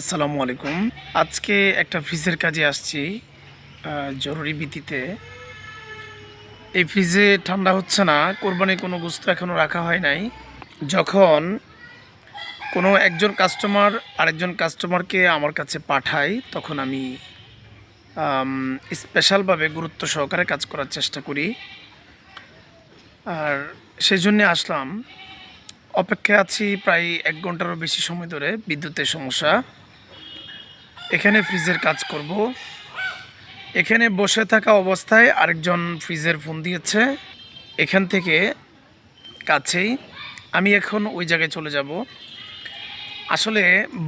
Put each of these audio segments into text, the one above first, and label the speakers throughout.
Speaker 1: আসসালামু আলাইকুম। আজকে একটা ফ্রিজের কাজে আসছি জরুরি ভিত্তিতে। এই ফ্রিজে ঠান্ডা হচ্ছে না, কোরবানির কোনো বস্তু এখনও রাখা হয় নাই। যখন কোনো একজন কাস্টমার আরেকজন কাস্টমারকে আমার কাছে পাঠায় তখন আমি স্পেশালভাবে গুরুত্ব সহকারে কাজ করার চেষ্টা করি। আর সেই জন্যে আসলাম। অপেক্ষায় আছি প্রায় এক ঘন্টারও বেশি সময় ধরে, বিদ্যুতের সমস্যা। এখানে ফ্রিজের কাজ করব। এখানে বসে থাকা অবস্থায় আরেকজন ফ্রিজের ফোন দিয়েছে। এখান থেকে কাছেই। আমি এখন ওই জায়গায় চলে যাব। আসলে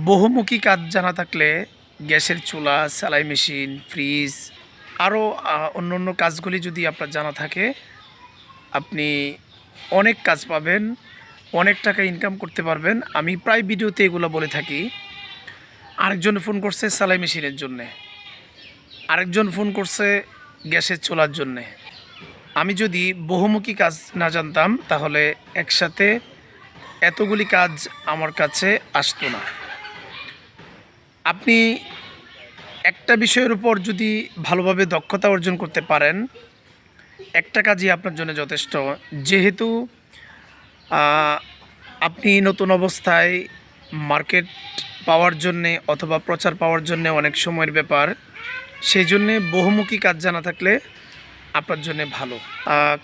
Speaker 1: বহুমুখী কাজ জানা থাকলে গ্যাসের চুলা, সেলাই মেশিন, ফ্রিজ, আরও অন্য অন্য কাজগুলি যদি আপনার জানা থাকে, আপনি অনেক কাজ পাবেন, অনেক টাকা ইনকাম করতে পারবেন। আমি প্রায় ভিডিওতে এগুলো বলে থাকি। আরেকজন ফোন করছে সেলাই মেশিনের জন্যে। আরেকজন ফোন করছে গ্যাসের চলার জন্যে। আমি যদি বহুমুখী কাজ না জানতাম, তাহলে একসাথে এতগুলি কাজ আমার কাছে আসতো না। আপনি একটা বিষয়ের উপর যদি ভালোভাবে দক্ষতা অর্জন করতে পারেন, একটা কাজই আপনার জন্য যথেষ্ট। যেহেতু আপনি নতুন অবস্থায় মার্কেট পাওয়ার জন্যে অথবা প্রচার পাওয়ার জন্যে অনেক সময়ের ব্যাপার সেই জন্যে বহুমুখী কাজ জানা থাকলে আপনার জন্য ভালো।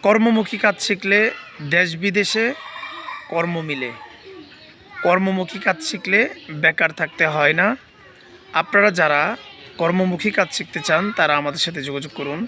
Speaker 1: কর্মমুখী কাজ শিখলে দেশ বিদেশে কর্ম মিলে। কর্মমুখী কাজ শিখলে বেকার থাকতে হয় না। আপনারা যারা কর্মমুখী কাজ শিখতে চান, তারা আমাদের সাথে যোগাযোগ করুন।